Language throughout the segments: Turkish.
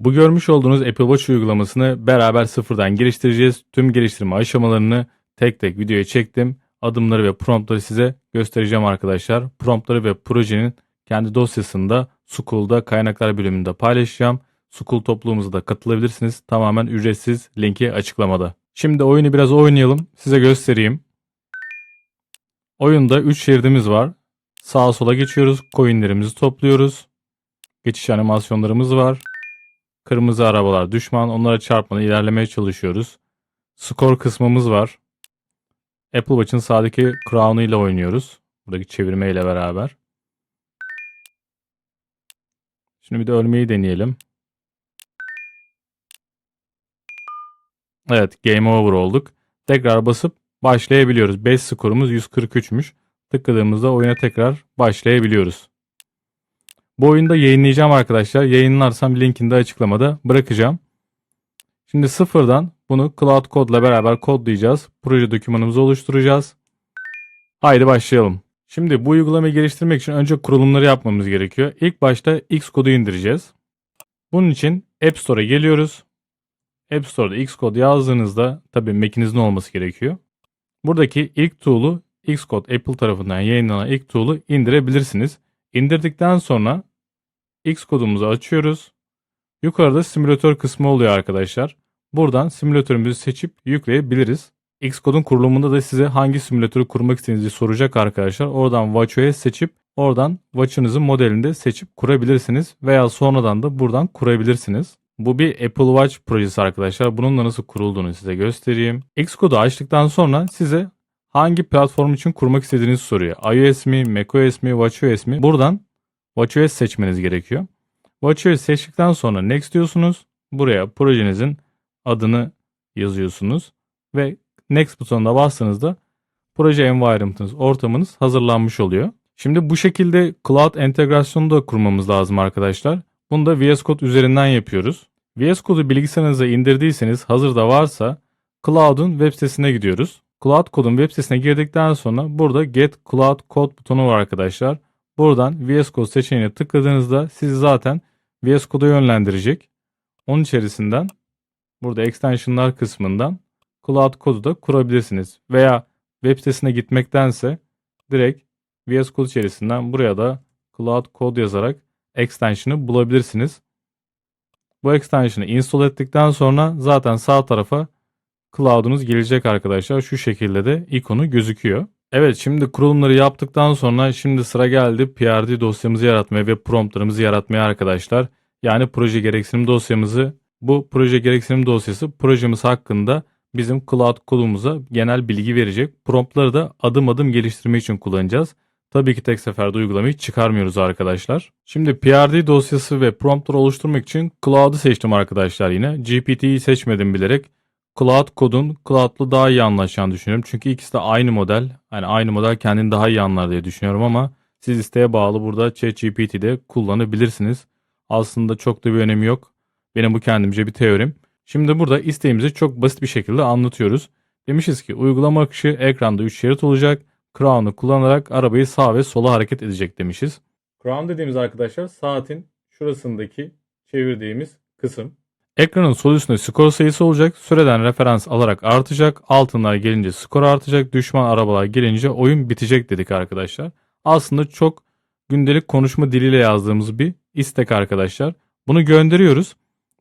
Bu görmüş olduğunuz Apple Watch uygulamasını beraber sıfırdan geliştireceğiz. Tüm geliştirme aşamalarını tek tek videoya çektim. Adımları ve promptları size göstereceğim arkadaşlar. Promptları ve projenin kendi dosyasında School'da kaynaklar bölümünde paylaşacağım. School topluluğumuza da katılabilirsiniz. Tamamen ücretsiz. Linki açıklamada. Şimdi oyunu biraz oynayalım. Size göstereyim. Oyunda 3 şeridimiz var. Sağa sola geçiyoruz. Coinlerimizi topluyoruz. Geçiş animasyonlarımız var. Kırmızı arabalar düşman. Onlara çarpmadan ilerlemeye çalışıyoruz. Skor kısmımız var. Apple Watch'ın sağdaki crown'u ile oynuyoruz. Buradaki çevirme ile beraber. Şimdi bir de ölmeyi deneyelim. Evet game over olduk. Tekrar basıp başlayabiliyoruz. 5 skorumuz 143'müş. Tıkladığımızda oyuna tekrar başlayabiliyoruz. Bu oyunda yayınlayacağım arkadaşlar. Yayınlarsam linkini de açıklamada bırakacağım. Şimdi sıfırdan bunu Cloud Code ile beraber kodlayacağız. Proje dokümanımızı oluşturacağız. Haydi başlayalım. Şimdi bu uygulamayı geliştirmek için önce kurulumları yapmamız gerekiyor. İlk başta Xcode'u indireceğiz. Bunun için App Store'a geliyoruz. App Store'da Xcode yazdığınızda tabii Mac'inizin olması gerekiyor. Buradaki ilk tool'u Xcode Apple tarafından yayınlanan ilk tool'u indirebilirsiniz. İndirdikten sonra Xcode'umuzu açıyoruz. Yukarıda simülatör kısmı oluyor arkadaşlar. Buradan simülatörümüzü seçip yükleyebiliriz. Xcode'un kurulumunda da size hangi simülatörü kurmak istediğinizi soracak arkadaşlar. Oradan WatchOS seçip oradan Watch'ınızın modelini de seçip kurabilirsiniz. Veya sonradan da buradan kurabilirsiniz. Bu bir Apple Watch projesi arkadaşlar. Bununla nasıl kurulduğunu size göstereyim. Xcode'u açtıktan sonra size hangi platform için kurmak istediğinizi soruyor. iOS mi, macOS mi, WatchOS mi? Buradan WatchOS seçmeniz gerekiyor. WatchOS seçtikten sonra Next diyorsunuz. Buraya projenizin adını yazıyorsunuz ve Next butonuna bastığınızda proje environment'ınız, ortamınız hazırlanmış oluyor. Şimdi bu şekilde cloud entegrasyonu da kurmamız lazım arkadaşlar. Bunu da VS Code üzerinden yapıyoruz. VS Code'u bilgisayarınıza indirdiyseniz hazırda varsa Cloud'un web sitesine gidiyoruz. Cloud Code'un web sitesine girdikten sonra burada Get Cloud Code butonu var arkadaşlar. Buradan VS Code seçeneğine tıkladığınızda sizi zaten VS Code'a yönlendirecek. Onun içerisinden burada extensionlar kısmından Cloud Code'u da kurabilirsiniz. Veya web sitesine gitmektense direkt VS Code içerisinden buraya da Cloud Code yazarak extension'ı bulabilirsiniz. Bu extension'ı install ettikten sonra zaten sağ tarafa cloud'unuz gelecek arkadaşlar. Şu şekilde de ikonu gözüküyor. Evet şimdi kurulumları yaptıktan sonra şimdi sıra geldi PRD dosyamızı yaratmaya ve promptlarımızı yaratmaya arkadaşlar. Yani proje gereksinim dosyamızı bu proje gereksinim dosyası projemiz hakkında bizim cloud kodumuza genel bilgi verecek. Promptları da adım adım geliştirmek için kullanacağız. Tabii ki tek seferde uygulamayı çıkarmıyoruz arkadaşlar. Şimdi PRD dosyası ve promptları oluşturmak için Cloud'u seçtim arkadaşlar yine. GPT'yi seçmedim bilerek. Cloud kodun Cloud'la daha iyi anlaşacağını düşünüyorum. Çünkü ikisi de aynı model. Yani aynı model kendini daha iyi anlar diye düşünüyorum ama siz isteğe bağlı burada ChatGPT'de kullanabilirsiniz. Aslında çok da bir önemi yok. Benim bu kendimce bir teorim. Şimdi burada isteğimizi çok basit bir şekilde anlatıyoruz. Demişiz ki uygulama akışı ekranda 3 şerit olacak. Crown'u kullanarak arabayı sağa ve sola hareket edecek demişiz. Crown dediğimiz arkadaşlar saatin şurasındaki çevirdiğimiz kısım. Ekranın sol üstünde skor sayısı olacak. Süreden referans alarak artacak. Altınlar gelince skor artacak. Düşman arabalar gelince oyun bitecek dedik arkadaşlar. Aslında çok gündelik konuşma diliyle yazdığımız bir istek arkadaşlar. Bunu gönderiyoruz.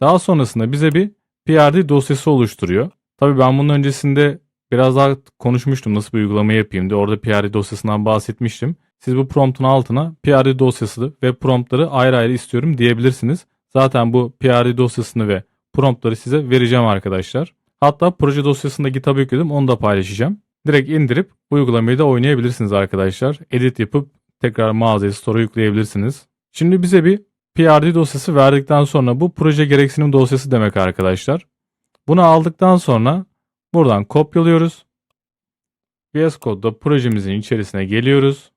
Daha sonrasında bize bir PRD dosyası oluşturuyor. Tabii ben bunun öncesinde biraz daha konuşmuştum nasıl bir uygulama yapayım diye. Orada PRD dosyasından bahsetmiştim. Siz bu promptun altına PRD dosyası ve promptları ayrı ayrı istiyorum diyebilirsiniz. Zaten bu PRD dosyasını ve promptları size vereceğim arkadaşlar. Hatta proje dosyasında GitHub'a yükledim onu da paylaşacağım. Direkt indirip uygulamayı da oynayabilirsiniz arkadaşlar. Edit yapıp tekrar mağazaya store'a yükleyebilirsiniz. Şimdi bize bir PRD dosyası verdikten sonra bu proje gereksinim dosyası demek arkadaşlar. Bunu aldıktan sonra buradan kopyalıyoruz. VS Code'da projemizin içerisine geliyoruz.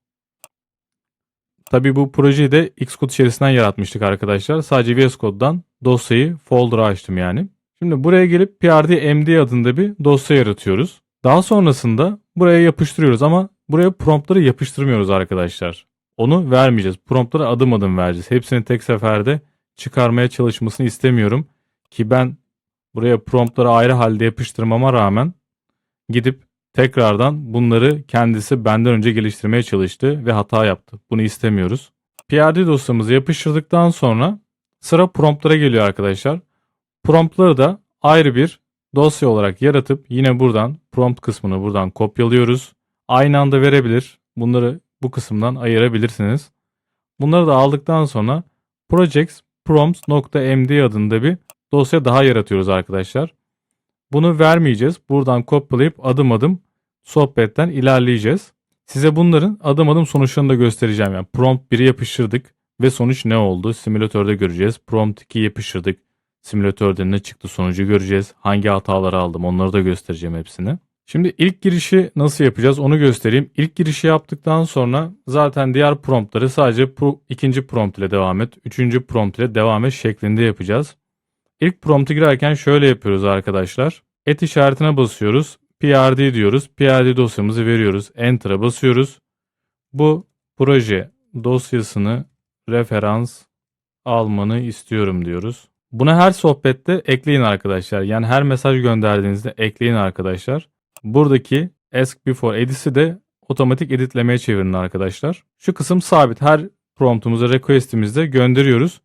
Tabi bu projeyi de Xcode içerisinden yaratmıştık arkadaşlar. Sadece VS Code'dan dosyayı folder'a açtım yani. Şimdi buraya gelip PRD MD adında bir dosya yaratıyoruz. Daha sonrasında buraya yapıştırıyoruz ama buraya promptları yapıştırmıyoruz arkadaşlar. Onu vermeyeceğiz. Promptları adım adım vereceğiz. Hepsini tek seferde çıkarmaya çalışmasını istemiyorum. Ki ben buraya promptları ayrı halde yapıştırmama rağmen gidip tekrardan bunları kendisi benden önce geliştirmeye çalıştı ve hata yaptı. Bunu istemiyoruz. PRD dosyamızı yapıştırdıktan sonra sıra promptlara geliyor arkadaşlar. Promptları da ayrı bir dosya olarak yaratıp yine buradan prompt kısmını buradan kopyalıyoruz. Aynı anda verebilir. Bunları bu kısımdan ayırabilirsiniz. Bunları da aldıktan sonra projects prompts.md adında bir dosya daha yaratıyoruz arkadaşlar. Bunu vermeyeceğiz. Buradan kopyalayıp adım adım sohbetten ilerleyeceğiz. Size bunların adım adım sonuçlarını da göstereceğim. Yani prompt 1'i yapıştırdık ve sonuç ne oldu? Simülatörde göreceğiz. Prompt 2'yi yapıştırdık. Simülatörde ne çıktı sonucu göreceğiz. Hangi hataları aldım onları da göstereceğim hepsini. Şimdi ilk girişi nasıl yapacağız onu göstereyim. İlk girişi yaptıktan sonra zaten diğer promptları sadece pro, ikinci prompt ile devam et, üçüncü prompt ile devam et şeklinde yapacağız. İlk prompt'u girerken şöyle yapıyoruz arkadaşlar. Et işaretine basıyoruz. PRD diyoruz. PRD dosyamızı veriyoruz. Enter'a basıyoruz. Bu proje dosyasını referans almanı istiyorum diyoruz. Buna her sohbette ekleyin arkadaşlar. Yani her mesaj gönderdiğinizde ekleyin arkadaşlar. Buradaki ask before edit'i de otomatik editlemeye çevirin arkadaşlar. Şu kısım sabit. Her promptumuza request'imizde gönderiyoruz.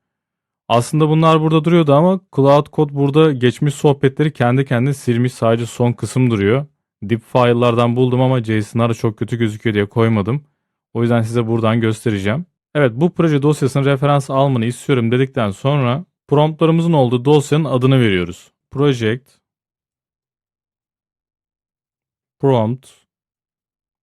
Aslında bunlar burada duruyordu ama Cloud Code burada geçmiş sohbetleri kendi kendine silmiş. Sadece son kısım duruyor. Dip file'lardan buldum ama JSON'lar çok kötü gözüküyor diye koymadım. O yüzden size buradan göstereceğim. Evet bu proje dosyasının referans almanı istiyorum dedikten sonra promptlarımızın olduğu dosyanın adını veriyoruz. Project prompt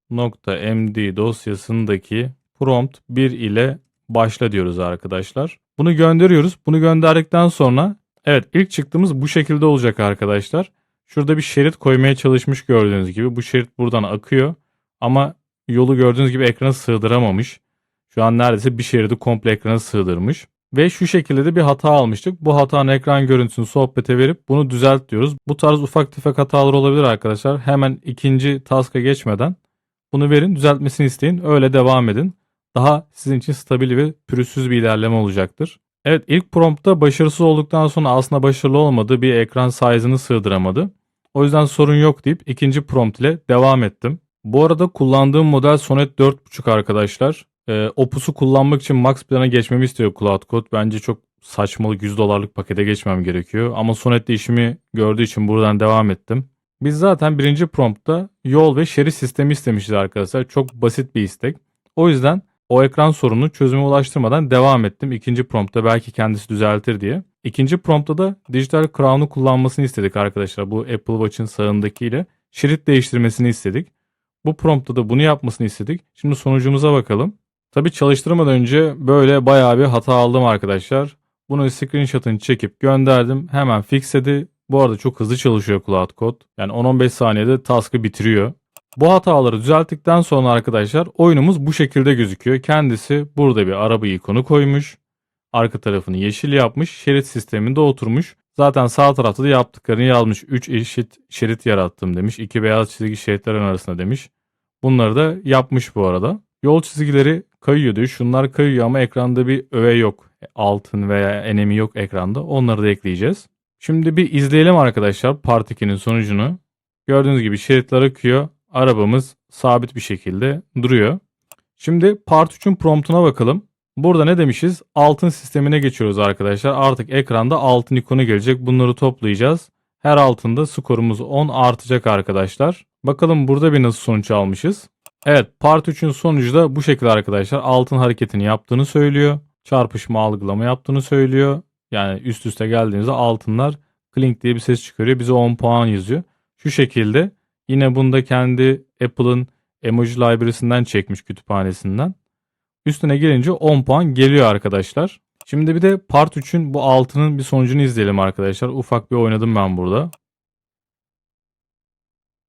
.md dosyasındaki prompt 1 ile başla diyoruz arkadaşlar. Bunu gönderiyoruz. Bunu gönderdikten sonra evet ilk çıktığımız bu şekilde olacak arkadaşlar. Şurada bir şerit koymaya çalışmış gördüğünüz gibi. Bu şerit buradan akıyor ama yolu gördüğünüz gibi ekrana sığdıramamış. Şu an neredeyse bir şeridi komple ekrana sığdırmış. Ve şu şekilde de bir hata almıştık. Bu hatanın ekran görüntüsünü sohbete verip bunu düzelt diyoruz. Bu tarz ufak tefek hatalar olabilir arkadaşlar. Hemen ikinci task'a geçmeden bunu verin düzeltmesini isteyin. Öyle devam edin. Daha sizin için stabil ve pürüzsüz bir ilerleme olacaktır. Evet ilk promptta başarısız olduktan sonra aslında başarılı olmadı. Bir ekran size'ını sığdıramadı. O yüzden sorun yok deyip ikinci prompt ile devam ettim. Bu arada kullandığım model Sonnet 4.5 arkadaşlar. Ee, Opus'u kullanmak için Max plana geçmemi istiyor Cloud Code. Bence çok saçmalık 100 dolarlık pakete geçmem gerekiyor. Ama Sonnet'te işimi gördüğü için buradan devam ettim. Biz zaten birinci promptta yol ve şerit sistemi istemişiz arkadaşlar. Çok basit bir istek. O yüzden o ekran sorununu çözüme ulaştırmadan devam ettim. İkinci promptta belki kendisi düzeltir diye. İkinci promptta da dijital crown'u kullanmasını istedik arkadaşlar. Bu Apple Watch'ın sağındakiyle şerit değiştirmesini istedik. Bu promptta da bunu yapmasını istedik. Şimdi sonucumuza bakalım. Tabi çalıştırmadan önce böyle bayağı bir hata aldım arkadaşlar. Bunu screenshot'ını çekip gönderdim. Hemen fixledi. Bu arada çok hızlı çalışıyor Cloud Code. Yani 10-15 saniyede task'ı bitiriyor. Bu hataları düzelttikten sonra arkadaşlar oyunumuz bu şekilde gözüküyor. Kendisi burada bir araba ikonu koymuş. Arka tarafını yeşil yapmış. Şerit sisteminde oturmuş. Zaten sağ tarafta da yaptıklarını yazmış. 3 eşit şerit yarattım demiş. 2 beyaz çizgi şeritlerin arasında demiş. Bunları da yapmış bu arada. Yol çizgileri kayıyor diyor. Şunlar kayıyor ama ekranda bir öve yok. Altın veya enemi yok ekranda. Onları da ekleyeceğiz. Şimdi bir izleyelim arkadaşlar Part 2'nin sonucunu. Gördüğünüz gibi şeritler akıyor. Arabamız sabit bir şekilde duruyor. Şimdi Part 3'ün promptuna bakalım. Burada ne demişiz? Altın sistemine geçiyoruz arkadaşlar. Artık ekranda altın ikonu gelecek. Bunları toplayacağız. Her altında skorumuz 10 artacak arkadaşlar. Bakalım burada bir nasıl sonuç almışız. Evet part 3'ün sonucu da bu şekilde arkadaşlar. Altın hareketini yaptığını söylüyor. Çarpışma algılama yaptığını söylüyor. Yani üst üste geldiğimizde altınlar clink diye bir ses çıkarıyor. Bize 10 puan yazıyor. Şu şekilde yine bunda kendi Apple'ın emoji library'sinden çekmiş kütüphanesinden. Üstüne gelince 10 puan geliyor arkadaşlar. Şimdi bir de part 3'ün bu altının bir sonucunu izleyelim arkadaşlar. Ufak bir oynadım ben burada.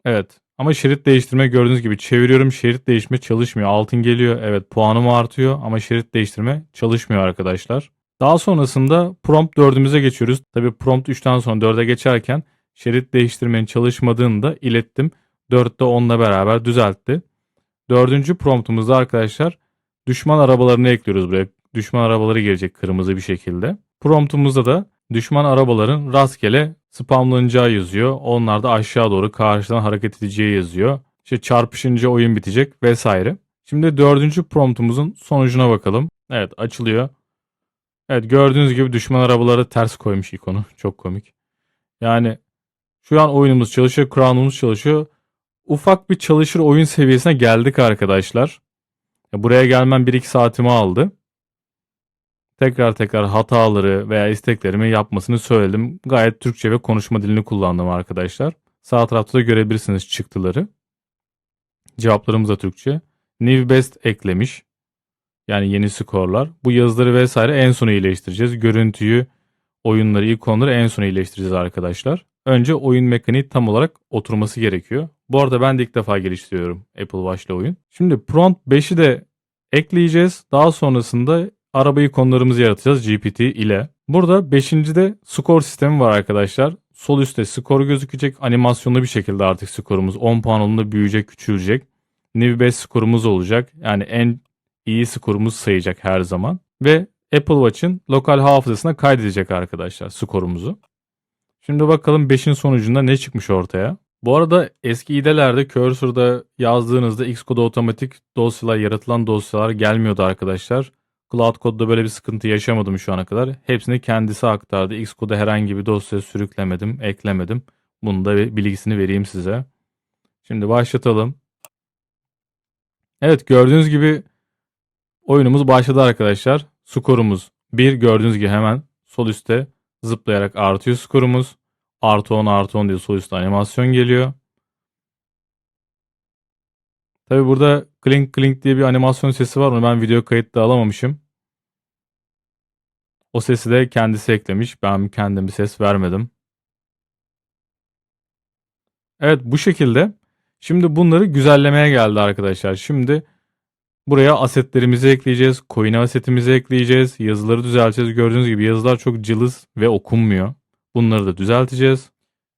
Evet. Ama şerit değiştirme gördüğünüz gibi çeviriyorum şerit değişme çalışmıyor. Altın geliyor evet puanım artıyor ama şerit değiştirme çalışmıyor arkadaşlar. Daha sonrasında prompt 4'ümüze geçiyoruz. Tabi prompt 3'ten sonra 4'e geçerken şerit değiştirmenin çalışmadığını da ilettim. 4'te 10'la beraber düzeltti. Dördüncü promptumuzda arkadaşlar düşman arabalarını ekliyoruz buraya. Düşman arabaları gelecek kırmızı bir şekilde. Promptumuzda da düşman arabaların rastgele spamlanacağı yazıyor. Onlar da aşağı doğru karşıdan hareket edeceği yazıyor. İşte çarpışınca oyun bitecek vesaire. Şimdi dördüncü promptumuzun sonucuna bakalım. Evet açılıyor. Evet gördüğünüz gibi düşman arabaları ters koymuş ikonu. Çok komik. Yani şu an oyunumuz çalışıyor, Crown'umuz çalışıyor. Ufak bir çalışır oyun seviyesine geldik arkadaşlar. Ya Buraya gelmem 1-2 saatimi aldı. Tekrar tekrar hataları veya isteklerimi yapmasını söyledim. Gayet Türkçe ve konuşma dilini kullandım arkadaşlar. Sağ tarafta da görebilirsiniz çıktıları. Cevaplarımız da Türkçe. New Best eklemiş. Yani yeni skorlar. Bu yazıları vesaire en sona iyileştireceğiz. Görüntüyü, oyunları, ikonları en sona iyileştireceğiz arkadaşlar. Önce oyun mekaniği tam olarak oturması gerekiyor. Bu arada ben de ilk defa geliştiriyorum Apple Watch'la oyun. Şimdi Prompt 5'i de ekleyeceğiz. Daha sonrasında araba ikonlarımızı yaratacağız GPT ile. Burada 5. de skor sistemi var arkadaşlar. Sol üstte skor gözükecek. Animasyonlu bir şekilde artık skorumuz 10 puan olduğunda büyüyecek, küçülecek. New Best skorumuz olacak. Yani en iyi skorumuz sayacak her zaman. Ve Apple Watch'ın lokal hafızasına kaydedecek arkadaşlar skorumuzu. Şimdi bakalım 5'in sonucunda ne çıkmış ortaya. Bu arada eski idelerde cursor'da yazdığınızda Xcode otomatik dosyalar, yaratılan dosyalar gelmiyordu arkadaşlar. Cloud Code'da böyle bir sıkıntı yaşamadım şu ana kadar. Hepsini kendisi aktardı. Xcode'a herhangi bir dosya sürüklemedim, eklemedim. Bunu da bilgisini vereyim size. Şimdi başlatalım. Evet gördüğünüz gibi oyunumuz başladı arkadaşlar. Skorumuz 1 gördüğünüz gibi hemen sol üstte zıplayarak artıyor skorumuz. Artı 10 artı 10 diye sol animasyon geliyor. Tabi burada klink klink diye bir animasyon sesi var. Onu ben video kayıtta alamamışım. O sesi de kendisi eklemiş. Ben kendim bir ses vermedim. Evet bu şekilde. Şimdi bunları güzellemeye geldi arkadaşlar. Şimdi buraya asetlerimizi ekleyeceğiz. Coin asetimizi ekleyeceğiz. Yazıları düzelteceğiz. Gördüğünüz gibi yazılar çok cılız ve okunmuyor. Bunları da düzelteceğiz.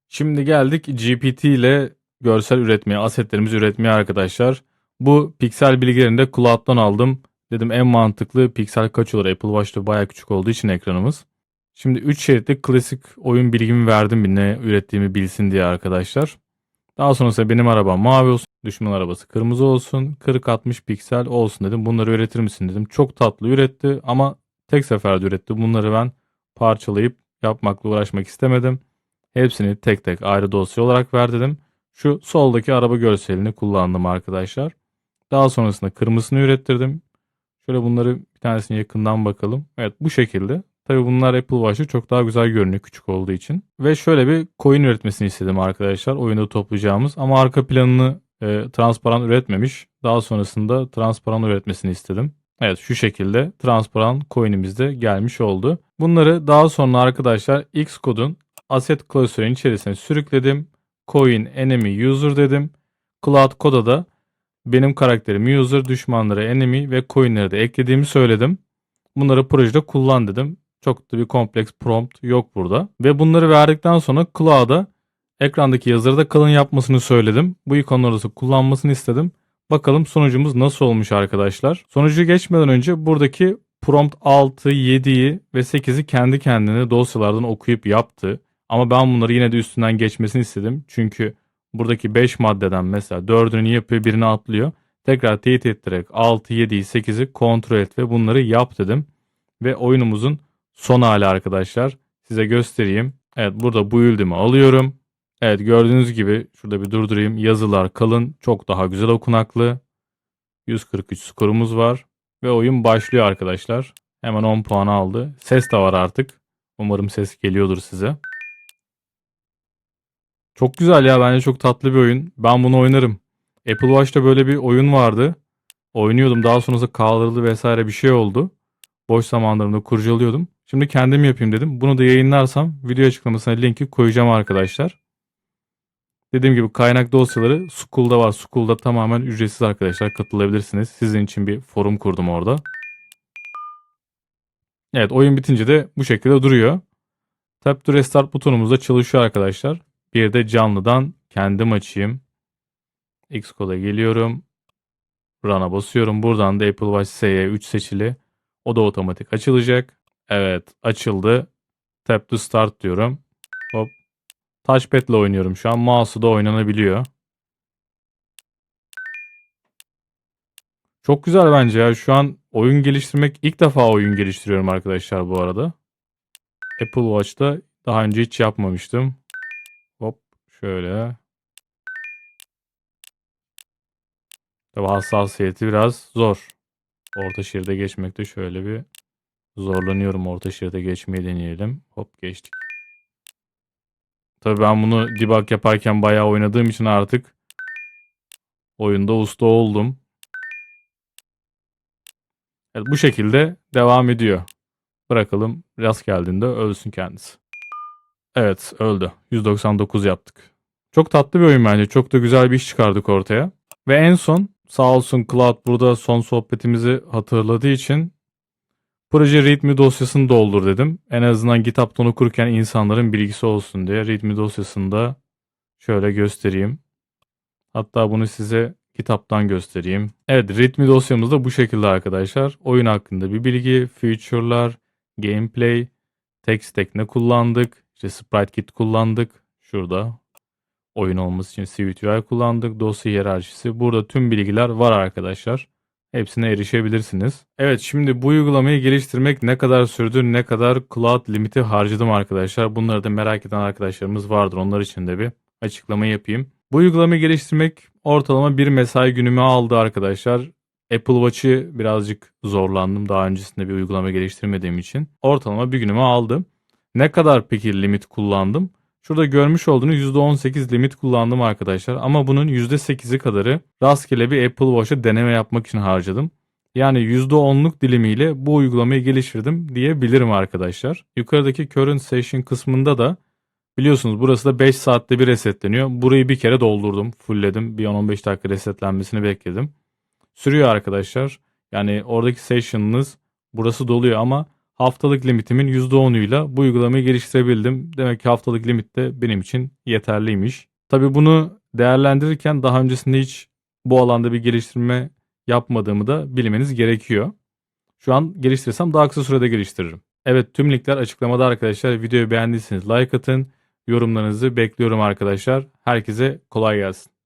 Şimdi geldik GPT ile görsel üretmeye, asetlerimizi üretmeye arkadaşlar. Bu piksel bilgilerini de Cloud'dan aldım. Dedim en mantıklı piksel kaç olur? Apple Watch'ta bayağı küçük olduğu için ekranımız. Şimdi 3 şeritli klasik oyun bilgimi verdim bir ne ürettiğimi bilsin diye arkadaşlar. Daha sonrasında benim arabam mavi olsun, düşman arabası kırmızı olsun, 40-60 piksel olsun dedim. Bunları üretir misin dedim. Çok tatlı üretti ama tek seferde üretti. Bunları ben parçalayıp yapmakla uğraşmak istemedim. Hepsini tek tek ayrı dosya olarak ver dedim. Şu soldaki araba görselini kullandım arkadaşlar. Daha sonrasında kırmızısını ürettirdim. Şöyle bunları bir tanesini yakından bakalım. Evet bu şekilde. Tabi bunlar Apple Watch'ta çok daha güzel görünüyor küçük olduğu için. Ve şöyle bir coin üretmesini istedim arkadaşlar. Oyunda toplayacağımız ama arka planını e, transparan üretmemiş. Daha sonrasında transparan üretmesini istedim. Evet şu şekilde transparan coin'imiz de gelmiş oldu. Bunları daha sonra arkadaşlar Xcode'un asset klasörün içerisine sürükledim. Coin enemy user dedim. Cloud Code'a da benim karakterim user, düşmanları enemy ve coin'leri de eklediğimi söyledim. Bunları projede kullan dedim. Çok da bir kompleks prompt yok burada. Ve bunları verdikten sonra Cloud'a ekrandaki yazıları da kalın yapmasını söyledim. Bu ikonları da kullanmasını istedim. Bakalım sonucumuz nasıl olmuş arkadaşlar. Sonucu geçmeden önce buradaki prompt 6, 7'yi ve 8'i kendi kendine dosyalardan okuyup yaptı. Ama ben bunları yine de üstünden geçmesini istedim. Çünkü buradaki 5 maddeden mesela 4'ünü yapıyor birini atlıyor. Tekrar teyit ettirerek 6, 7'yi 8'i kontrol et ve bunları yap dedim. Ve oyunumuzun son hali arkadaşlar. Size göstereyim. Evet burada bu üldümü alıyorum. Evet gördüğünüz gibi şurada bir durdurayım. Yazılar kalın. Çok daha güzel okunaklı. 143 skorumuz var. Ve oyun başlıyor arkadaşlar. Hemen 10 puan aldı. Ses de var artık. Umarım ses geliyordur size. Çok güzel ya bence çok tatlı bir oyun. Ben bunu oynarım. Apple Watch'ta böyle bir oyun vardı. Oynuyordum daha sonrasında kaldırıldı vesaire bir şey oldu. Boş zamanlarımda kurcalıyordum. Şimdi kendim yapayım dedim. Bunu da yayınlarsam video açıklamasına linki koyacağım arkadaşlar. Dediğim gibi kaynak dosyaları School'da var. School'da tamamen ücretsiz arkadaşlar katılabilirsiniz. Sizin için bir forum kurdum orada. Evet oyun bitince de bu şekilde duruyor. Tap to Restart butonumuz da çalışıyor arkadaşlar. Bir de canlıdan kendim açayım. Xcode'a geliyorum. Run'a basıyorum. Buradan da Apple Watch SE 3 seçili. O da otomatik açılacak. Evet açıldı. Tap to start diyorum. Hop. Touchpad ile oynuyorum şu an. Mouse'u da oynanabiliyor. Çok güzel bence ya. Şu an oyun geliştirmek ilk defa oyun geliştiriyorum arkadaşlar bu arada. Apple Watch'ta daha önce hiç yapmamıştım. Hop şöyle. Tabi hassasiyeti biraz zor. Orta şeride geçmekte şöyle bir zorlanıyorum. Orta şeride geçmeyi deneyelim. Hop geçtik. Tabi ben bunu debug yaparken bayağı oynadığım için artık oyunda usta oldum. Evet, bu şekilde devam ediyor. Bırakalım rast geldiğinde ölsün kendisi. Evet öldü. 199 yaptık. Çok tatlı bir oyun bence. Çok da güzel bir iş çıkardık ortaya. Ve en son sağ olsun Cloud burada son sohbetimizi hatırladığı için proje readme dosyasını doldur dedim. En azından GitHub'tan okurken insanların bilgisi olsun diye readme dosyasını da şöyle göstereyim. Hatta bunu size kitaptan göstereyim. Evet readme dosyamız da bu şekilde arkadaşlar. Oyun hakkında bir bilgi, feature'lar, gameplay, text stack ne kullandık, işte sprite kit kullandık. Şurada oyun olması için CVTÜI kullandık. Dosya hiyerarşisi. Burada tüm bilgiler var arkadaşlar. Hepsine erişebilirsiniz. Evet şimdi bu uygulamayı geliştirmek ne kadar sürdü, ne kadar cloud limiti harcadım arkadaşlar. Bunları da merak eden arkadaşlarımız vardır. Onlar için de bir açıklama yapayım. Bu uygulamayı geliştirmek ortalama bir mesai günümü aldı arkadaşlar. Apple Watch'ı birazcık zorlandım daha öncesinde bir uygulama geliştirmediğim için. Ortalama bir günümü aldı. Ne kadar peki limit kullandım? Şurada görmüş olduğunuz %18 limit kullandım arkadaşlar. Ama bunun %8'i kadarı rastgele bir Apple Watch'a deneme yapmak için harcadım. Yani %10'luk dilimiyle bu uygulamayı geliştirdim diyebilirim arkadaşlar. Yukarıdaki current session kısmında da biliyorsunuz burası da 5 saatte bir resetleniyor. Burayı bir kere doldurdum, fullledim. Bir 10-15 dakika resetlenmesini bekledim. Sürüyor arkadaşlar. Yani oradaki session'ınız burası doluyor ama haftalık limitimin %10'uyla bu uygulamayı geliştirebildim. Demek ki haftalık limit de benim için yeterliymiş. Tabi bunu değerlendirirken daha öncesinde hiç bu alanda bir geliştirme yapmadığımı da bilmeniz gerekiyor. Şu an geliştirirsem daha kısa sürede geliştiririm. Evet tüm linkler açıklamada arkadaşlar. Videoyu beğendiyseniz like atın. Yorumlarınızı bekliyorum arkadaşlar. Herkese kolay gelsin.